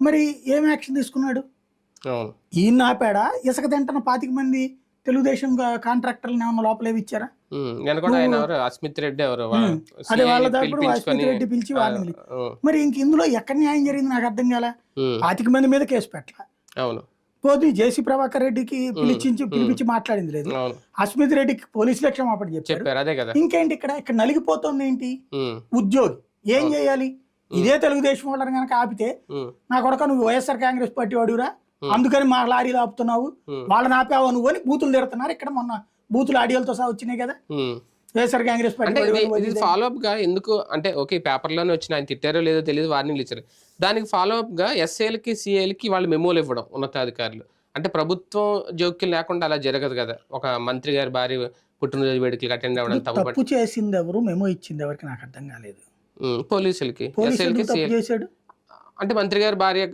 మరి ఏం యాక్షన్ తీసుకున్నాడు? ఈయన ఆపాడా? ఇసుక తింటున్న పాతిక మంది తెలుగుదేశం కాంట్రాక్టర్లను ఏమన్నా లోపలేవి ఇచ్చారా? అస్మిత్ రెడ్డి ఎవరు. అదే వాళ్ళ పిలిపించుకొని, అశ్విత్ రెడ్డి పిలిచి వాళ్ళని మరి ఇంక ఇందులో ఎక్కడ న్యాయం జరిగింది నాకు అర్థం కాల? పాతిక మంది మీద కేసు పెట్టాల? అవును. పోతే జేసీ ప్రభాకర్ రెడ్డికి పిలిచించి పిలిపించి మాట్లాడింది లేదు. అస్మిత్ రెడ్డికి పోలీసులు క్షమాపణ చెప్పారు. ఇంకేంటి ఇక్కడ? ఇక్కడ నలిగిపోతుంది ఏంటి? ఉద్యోగి. ఏం చేయాలి? ఇదే తెలుగుదేశం వాళ్ళని కనుక ఆపితే నా కొడక నువ్వు వైఎస్ఆర్ కాంగ్రెస్ పార్టీ వాడిరా. అందుకని మా లారీలు ఆపుతున్నావు. వాళ్ళని ఆపావు నువ్వు అని బూతులు తిడుతున్నారు. ఇక్కడ మొన్న బూతులు ఆడియోలతో సహా వచ్చినాయి కదా. వైఎస్ఆర్ కాంగ్రెస్ పార్టీ ఫాలో అప్గా ఎందుకు అంటే ఓకే పేపర్లోనే వచ్చిన ఆయన తిట్టారో లేదో తెలియదు వార్నింగ్లు ఇచ్చారు. దానికి ఫాలో అప్గా ఎస్ఏలకి సిఏలకి వాళ్ళు మెమోలు ఇవ్వడం ఉన్నతాధికారులు. అంటే ప్రభుత్వం జోక్యం లేకుండా అలా జరగదు కదా. ఒక మంత్రి గారి భార్య పుట్టినరోజు వేడుకలకు అటెండ్ అవ్వడం తప్పు తప్పు చేసింది ఎవరు? మెమో ఇచ్చింది ఎవరికి నాకు అర్థం కాలేదు. పోలీసులకి. తప్పు చేశాడు? అంటే మంత్రి గారి భార్య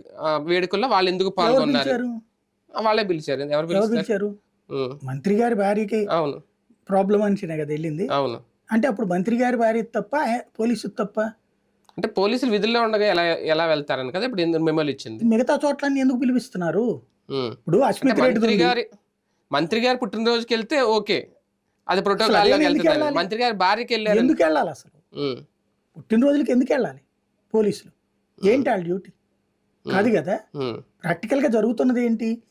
వేడుకల్లో వాళ్ళు ఎందుకు పాల్గొన్నారు? వాళ్ళే పిలిచారు. ఎవరు పిలిచారు? మంత్రి గారి భార్యకి అవును. ప్రాబ్లం అనిచినా కదా వెళ్ళింది? అవును. అంటే అప్పుడు మంత్రి గారి భార్య తప్ప పోలీసు తప్ప? అంటే పోలీసులు విధుల్లో ఉండగా ఎలా ఎలా వెళ్తారని కదా ఇప్పుడు ఎందుకు మెమోలు ఇచ్చింది. మిగతా చోట్లన్నీ ఎందుకు పిలిపిస్తున్నారు. ఇప్పుడు అంటే అస్మిత్ రెడ్డి. గారి మంత్రి గారి పుట్టినరోజుకి వెళ్తే ఓకే. అది ప్రోటోకాల్? మంత్రి గారి భార్యకి వెళ్ళారు ఎందుకు వెళ్ళాలి అసలు? పుట్టినరోజులకి ఎందుకు వెళ్ళాలి? పోలీసులు. ఏంటి వాళ్ళ డ్యూటీ? కాదు కదా? ఉమ్, ప్రాక్టికల్గా జరుగుతున్నది ఏంటి?